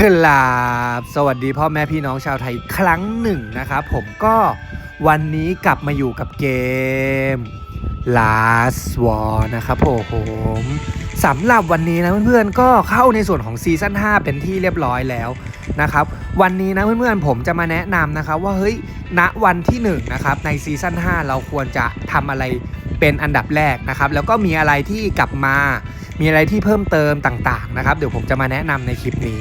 กราบสวัสดีพ่อแม่พี่น้องชาวไทยครั้งหนึ่งนะครับผมก็วันนี้กลับมาอยู่กับเกม Last War นะครับผมสำหรับวันนี้นะเพื่อนๆก็เข้าในส่วนของซีซั่น5เป็นที่เรียบร้อยแล้วนะครับวันนี้นะเพื่อนๆผมจะมาแนะนำนะครับว่าเฮ้ยณวันที่1นะครับในซีซั่น5เราควรจะทำอะไรเป็นอันดับแรกนะครับแล้วก็มีอะไรที่กลับมา มีอะไรที่เพิ่มเติมต่างๆนะครับเดี๋ยวผมจะมาแนะนำในคลิปนี้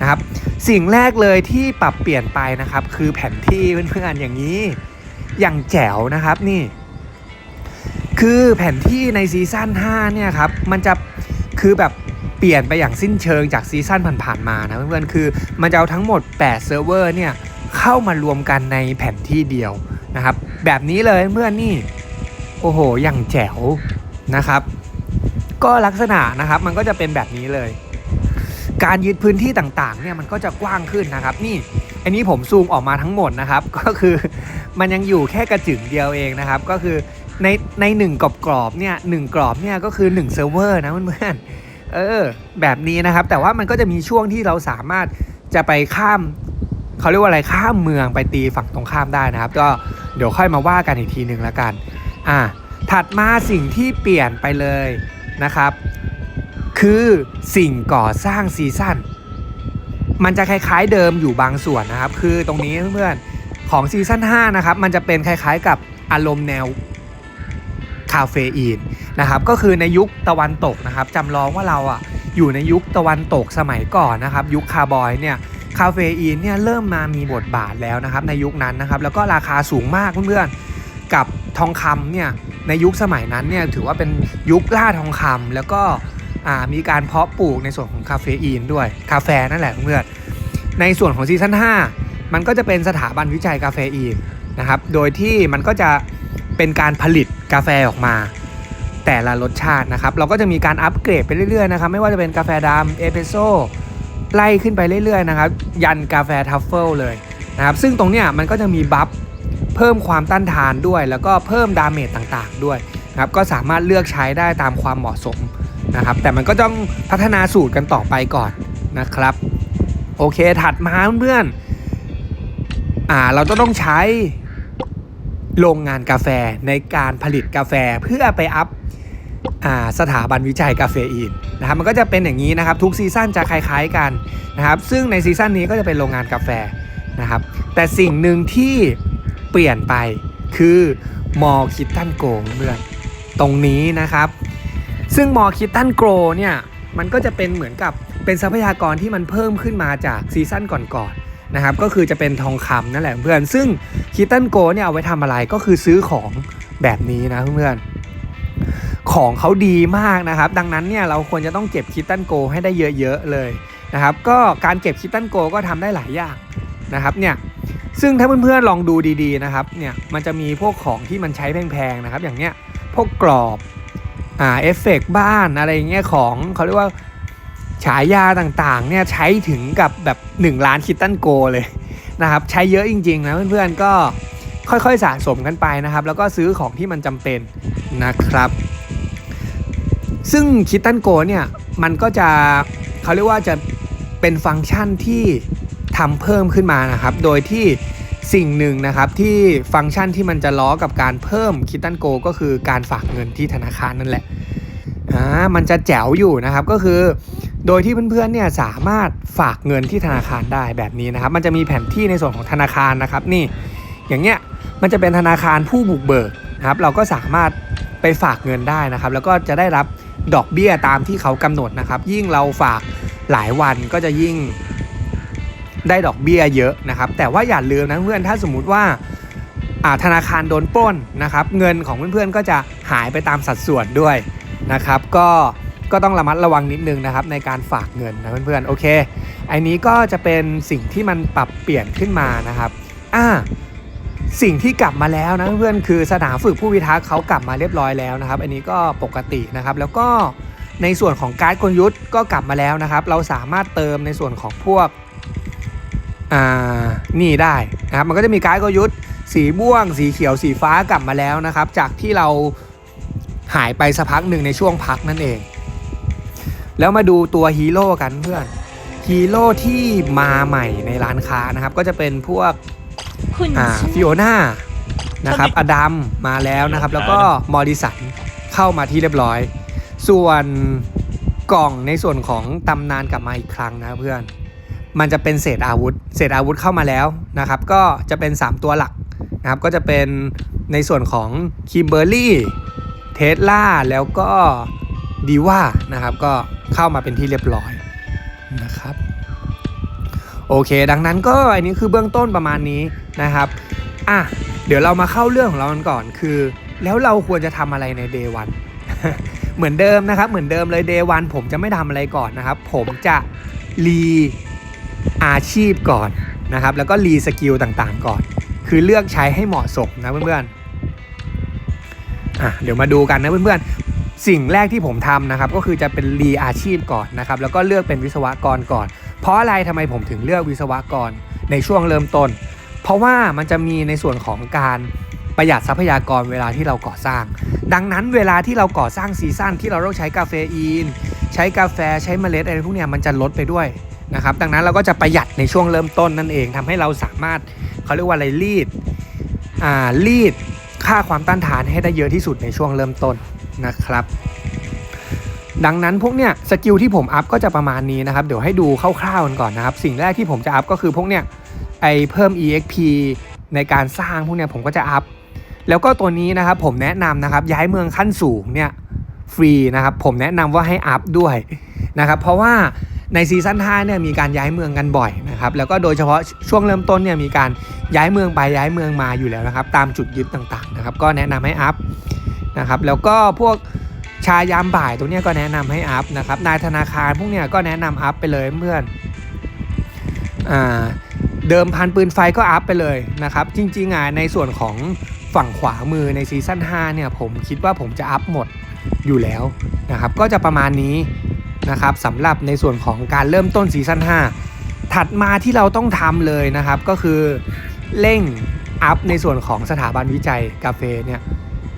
นะครับสิ่งแรกเลยที่ปรับเปลี่ยนไปนะครับ คือแผนที่เพื่อนๆอย่างนี้อย่างแจ๋วนะครับนี่ คือแผนที่ในซีซั่น5เนี่ยครับมันจะคือแบบเปลี่ยนไปอย่างสิ้นเชิงจากซีซั่นผ่านๆมานะเพื่อนๆคือมันจะเอาทั้งหมด 8 เซิร์ฟเวอร์เนี่ยเข้ามารวมกันในแผนที่เดียวนะครับ แบบนี้เลยเพื่อนนี่โอ้โหอย่างแจ๋วนะครับ ก็ลักษณะนะครับมันก็จะเป็นแบบนี้เลย การยึดพื้นที่ต่างๆเนี่ยมันก็จะกว้างขึ้นนะครับ นี่อันนี้ผมซูมออกมาทั้งหมดนะครับ ก็คือมันยังอยู่แค่กระจึงเดียวเองนะครับ ก็คือในในหนึ่งกรอบกรอบเนี่ยหนึ่งกรอบเนี่ยก็คือ1เซิร์ฟเวอร์นะเพื่อนๆเออแบบนี้นะครับ แต่ว่ามันก็จะมีช่วงที่เราสามารถจะไปข้ามเขาเรียกว่าอะไรข้ามเมืองไปตีฝั่งตรงข้ามได้นะครับ ก็เดี๋ยวค่อยมาว่ากันอีกทีหนึ่งแล้วกันอ่าถัดมาสิ่งที่เปลี่ยนไปเลยนะครับ คือสิ่งก่อสร้างซีซั่นมันจะคล้าย ๆเดิมอยู่บางส่วนนะครับ คือตรงนี้เพื่อนๆของซีซั่น5นะครับ มันจะเป็นคล้ายๆกับอารมณ์แนวคาเฟอีนนะครับก็คือในยุคตะวันตกนะครับจำลองว่าเราอะอยู่ในยุคตะวันตกสมัยก่อนนะครับ ยุคคาร์บอยเนี่ยคาเฟอีนเนี่ยเริ่มมามีบทบาทแล้วนะครับ ในยุคนั้นนะครับ แล้วก็ราคาสูงมากเพื่อนๆกับทองคำเนี่ยในยุคสมัยนั้นเนี่ยถือว่าเป็นยุคล่าทองคำแล้วก็ มีการเพาะปลูกในส่วนของคาเฟอีนด้วยกาแฟนั่นแหละเพื่อนในส่วนของซีซั่น5มันก็จะเป็นสถาบันวิจัยกาแฟอีนนะครับโดยที่มันก็จะเป็นการผลิตกาแฟออกมา แต่ละรสชาตินะครับ เราก็จะมีการอัปเกรดไปเรื่อยๆนะครับไม่ว่าจะเป็นกาแฟดำเอสเปรสโซ่ไล่ขึ้นไปเรื่อยๆนะครับ ยันกาแฟทัฟเฟิลเลยนะครับ ซึ่งตรงเนี้ยมันก็จะมีบัฟเพิ่มความต้านทานด้วย แล้วก็เพิ่มดาเมจต่างๆด้วยนะครับก็สามารถเลือกใช้ได้ตามความเหมาะสม นะครับ แต่มันก็ต้องพัฒนาสูตรกันต่อไปก่อนนะครับ โอเคถัดมาเพื่อนอ่าเราจะต้องใช้โรงงานกาแฟในการผลิตกาแฟเพื่อไปอัพอ่าสถาบันวิจัยกาเฟอีนนะครับมันก็จะเป็นอย่างนี้นะครับ ทุกซีซั่นจะคล้าย ๆกันนะครับ ซึ่งในซีซั่นนี้ก็จะเป็นโรงงานกาแฟนะครับ แต่สิ่งหนึ่งที่เปลี่ยนไปคือมอคิตตันโกงเพื่อนตรงนี้นะครับ ซึ่งมอคิตตันโกเนี่ยมันก็จะเป็นเหมือนกับเป็นทรัพยากรที่มันเพิ่มขึ้นมาจากซีซั่นก่อนๆนะครับก็คือจะเป็นทองคำนั่นแหละเพื่อนซึ่งคิตตันโกเนี่ยเอาไว้ทำอะไรก็คือซื้อของแบบนี้นะเพื่อนของเขาดีมากนะครับ ดังนั้นเนี่ยเราควรจะต้องเก็บคิตตันโกให้ได้เยอะๆเลยนะครับ ก็การเก็บคิตตันโกก็ทำได้หลายอย่างนะครับเนี่ยซึ่งถ้าเพื่อนๆลองดูดีๆนะครับเนี่ยมันจะมีพวกของที่มันใช้แพงๆนะครับ อย่างเนี้ยพวกกรอบ อ่าเอฟเฟกบ้านอะไรเงี้ยของเขาเรียกว่าฉายาต่างๆเนี่ยใช้ถึงกับแบบ 1 ล้านคิตตันโกเลยนะครับใช้เยอะจริงๆนะเพื่อนๆก็ค่อยๆสะสมกันไปนะครับ แล้วก็ซื้อของที่มันจำเป็นนะครับ ซึ่งคิตตันโกเนี่ยมันก็จะเขาเรียกว่าจะเป็นฟังก์ชันที่ทำเพิ่มขึ้นมานะครับ โดยที่ สิ่งหนึ่งนะครับที่ฟังก์ชันที่มันจะล้อกับการเพิ่มคิตตันโกก็คือการฝากเงินที่ธนาคารนั่นแหละอ่ามันจะแจ๋วอยู่นะครับก็คือ โดยที่เพื่อนๆเนี่ยสามารถฝากเงินที่ธนาคารได้แบบนี้นะครับ มันจะมีแผนที่ในส่วนของธนาคารนะครับนี่ อย่างเงี้ยมันจะเป็นธนาคารผู้บุกเบิกนะครับเราก็สามารถไปฝากเงินได้นะครับ แล้วก็จะได้รับดอกเบี้ยตามที่เขากำหนดนะครับ ยิ่งเราฝากหลายวันก็จะยิ่ง ได้ดอกเบี้ยเยอะนะครับ แต่ว่าอย่าลืมนะเพื่อนถ้าสมมุติว่าธนาคารโดนปล้นนะครับ เงินของเพื่อนๆก็จะหายไปตามสัดส่วนด้วยนะครับ ก็ก็ต้องระมัดระวังนิดนึงนะครับในการฝากเงินนะเพื่อนๆโอเคอันนี้ก็จะเป็นสิ่งที่มันปรับเปลี่ยนขึ้นมานะครับอ่าสิ่งที่กลับมาแล้วนะเพื่อนคือสนามฝึกผู้พิทักษ์เขากลับมาเรียบร้อยแล้วนะครับ อันนี้ก็ปกตินะครับ แล้วก็ในส่วนของการ์ดกลยุทธ์ก็กลับมาแล้วนะครับ เราสามารถเติมในส่วนของพวก นี่ได้นะครับมันก็จะมีการ์ดกลยุทธ์สีม่วง สีเขียวสีฟ้ากลับมาแล้วนะครับ จากที่เราหายไปสักพักหนึ่งในช่วงพักนั่นเอง แล้วมาดูตัวฮีโร่กันเพื่อนฮีโร่ที่มาใหม่ในร้านค้านะครับ ก็จะเป็นพวกคุณอ่าชื่อฟิโอน่านะครับอดัมมาแล้วนะครับ แล้วก็มอริสันเข้ามาที่เรียบร้อย ส่วนกล่องในส่วนของตำนานกลับมาอีกครั้งนะเพื่อน มันจะเป็นเศษอาวุธ เศษอาวุธเข้ามาแล้วนะครับ ก็จะเป็น 3 ตัวหลักนะครับ ก็จะเป็นในส่วนของคิมเบอร์รี่เทสลาแล้วก็ดีว่านะครับ ก็เข้ามาเป็นที่เรียบร้อยนะครับ โอเค ดังนั้นก็อันนี้คือเบื้องต้นประมาณนี้นะครับอะเดี๋ยวเรามาเข้าเรื่องของเรากันก่อน คือ แล้วเราควรจะทำอะไรใน day วันเหมือนเดิมนะครับ เหมือนเดิมเลย day วันผมจะไม่ทำอะไรก่อนนะครับ ผมจะรี อาชีพก่อนนะครับ แล้วก็รีสกิลต่างๆ ก่อน คือเลือกใช้ให้เหมาะสมนะเพื่อนๆอะเดี๋ยวมาดูกันนะเพื่อนๆ สิ่งแรกที่ผมทำนะครับ ก็คือจะเป็นรีอาชีพก่อนนะครับ แล้วก็เลือกเป็นวิศวกรก่อน เพราะอะไรทำไมผมถึงเลือกวิศวกรในช่วงเริ่มต้น เพราะว่ามันจะมีในส่วนของการประหยัดทรัพยากรเวลาที่เราก่อสร้าง ดังนั้นเวลาที่เราก่อสร้างซีซั่นที่เราต้องใช้กาเฟอีน ใช้กาแฟใช้เมล็ดอะไรพวกเนี้ยมันจะลดไปด้วย นะครับดังนั้นเราก็จะประหยัดในช่วงเริ่มต้นนั่นเองทำให้เราสามารถเขาเรียกว่าอะไรรีดอ่ารีดค่าความต้านทานให้ได้เยอะที่สุดในช่วงเริ่มต้นนะครับ ดังนั้นพวกเนี้ยสกิลที่ผมอัพก็จะประมาณนี้นะครับ เดี๋ยวให้ดูคร่าวๆกันก่อนนะครับ สิ่งแรกที่ผมจะอัพก็คือพวกเนี้ยไอเพิ่ม exp ในการสร้างพวกเนี้ยผมก็จะอัพแล้วก็ตัวนี้นะครับผมแนะนำนะครับย้ายเมืองขั้นสูงเนี่ยฟรีนะครับผมแนะนำว่าให้อัพด้วยนะครับเพราะว่า ในซีซั่น5เนี่ยมีการย้ายเมืองกันบ่อยนะครับแล้วก็โดยเฉพาะช่วงเริ่มต้นเนี่ยมีการย้ายเมืองไปย้ายเมืองมาอยู่แล้วนะครับตามจุดยึดต่างๆนะครับก็แนะนำให้อัพนะครับแล้วก็พวกชายามบ่ายตัวเนี้ยก็แนะนำให้อัพนะครับนายธนาคารพวกเนี้ยก็แนะนำอัพไปเลยเพื่อนอ่าเดิมพันปืนไฟก็อัพไปเลยนะครับจริงๆอะในส่วนของฝั่งขวามือในซีซั่น5เนี่ยผมคิดว่าผมจะอัพหมดอยู่แล้วนะครับก็จะประมาณนี้ นะครับสำหรับในส่วนของการเริ่มต้นซีซั่น5 ถัดมาที่เราต้องทำเลยนะครับก็คือเร่งอัพในส่วนของสถาบันวิจัยกาแฟเนี่ย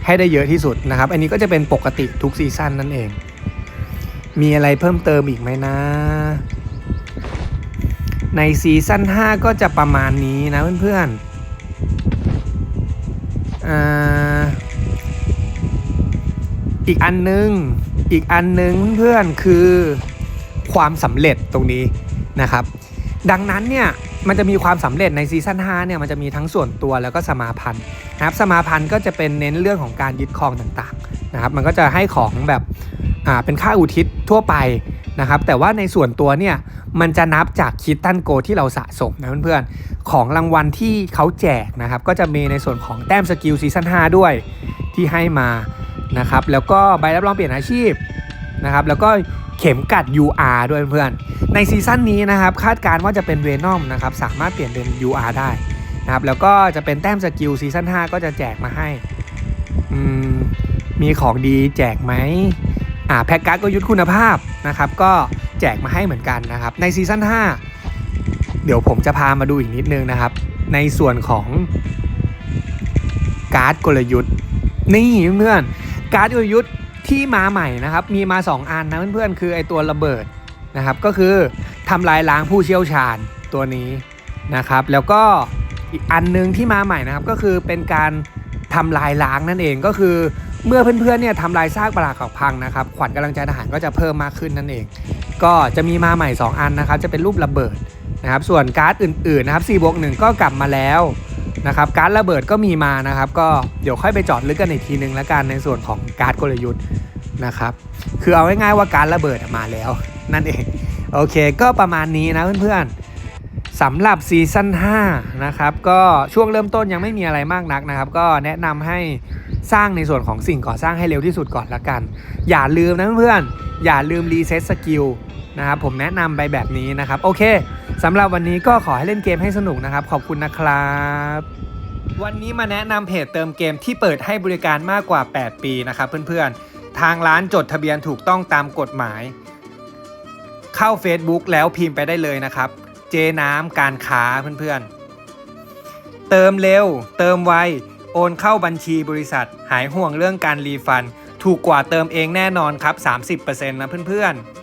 ให้ได้เยอะที่สุดนะครับ อันนี้ก็จะเป็นปกติทุกซีซั่นนั่นเอง มีอะไรเพิ่มเติมอีกไหมนะ ในซีซั่น5 ก็จะประมาณนี้นะเพื่อนๆออีกอันนึง อีกอันนึงเพื่อนๆคือความสำเร็จตรงนี้นะครับ ดังนั้นเนี่ยมันจะมีความสำเร็จในซีซั่น5เนี่ยมันจะมีทั้งส่วนตัวแล้วก็สมาพันธ์นะครับสมาพันธ์ก็จะเป็นเน้นเรื่องของการยึดครองต่างๆนะครับ มันก็จะให้ของแบบอ่าเป็นค่าอุทิศทั่วไปนะครับ แต่ว่าในส่วนตัวเนี่ยมันจะนับจากคิดตันโกที่เราสะสมนะเพื่อนๆของรางวัลที่เขาแจกนะครับ ก็จะมีในส่วนของแต้มสกิลซีซั่น5ด้วยที่ให้มา นะครับแล้วก็ใบรับรองเปลี่ยนอาชีพนะครับแล้วก็เข็มกัด UR ด้วยเพื่อนในซีซั่นนี้นะครับคาดการณ์ว่าจะเป็นเวนอมนะครับสามารถเปลี่ยนเป็น UR ได้นะครับแล้วก็จะเป็นแต้มสกิลซีซั่น5ก็จะแจกมาให้มมีของดีแจกไหมอ่าแพ็กการ์ดก็ยุทธคุณภาพนะครับก็แจกมาให้เหมือนกันนะครับในซีซั่น5 เดี๋ยวผมจะพามาดูอีกนิดนึงนะครับในส่วนของการ์ดกลยุทธ์นี่เพื่อน การ์ดกลยุทธ์ที่มาใหม่นะครับ มีมา 2 อันนะเพื่อนๆ คือไอตัวระเบิดนะครับ ก็คือทำลายล้างผู้เชี่ยวชาญตัวนี้นะครับ แล้วก็อีกอันนึงที่มาใหม่นะครับ ก็คือเป็นการทำลายล้างนั่นเองก็คือเมื่อเพื่อนๆเนี่ยทำลายซากปลาขักพังนะครับ ขวัญกำลังใจทหารก็จะเพิ่มมากขึ้นนั่นเอง ก็จะมีมาใหม่ 2 อันนะครับ จะเป็นรูประเบิดนะครับ ส่วนการ์ดอื่นๆนะครับ4บวก1ก็กลับมาแล้ว นะครับการ์ดระเบิดก็มีมานะครับ ก็เดี๋ยวค่อยไปจอดลึกกันอีกทีนึงแล้วกันในส่วนของการ์ดกลยุทธ์นะครับคือเอาง่ายๆว่าการระเบิดมาแล้ว นั่นเองโอเคก็ประมาณนี้นะเพื่อนๆสำหรับซีซั่น5นะครับก็ช่วงเริ่มต้นยังไม่มีอะไรมากนักนะครับ ก็แนะนำให้สร้างในส่วนของสิ่งก่อสร้างให้เร็วที่สุดก่อนละกัน อย่าลืมนะเพื่อนๆอย่าลืมรีเซ็ตสกิลนะครับผมแนะนำไปแบบนี้นะครับโอเค สำหรับวันนี้ก็ขอให้เล่นเกมให้สนุกนะครับ ขอบคุณนะครับ วันนี้มาแนะนำเพจเติมเกมที่เปิดให้บริการมากกว่า 8 ปีนะครับเพื่อนๆ ทางร้านจดทะเบียนถูกต้องตามกฎหมาย เข้า Facebook แล้วพิมพ์ไปได้เลยนะครับ เจน้ำการค้าเพื่อนๆ เติมเร็ว เติมไว โอนเข้าบัญชีบริษัท หายห่วงเรื่องการรีฟัน ถูกกว่าเติมเองแน่นอนครับ 30%นะเพื่อนๆ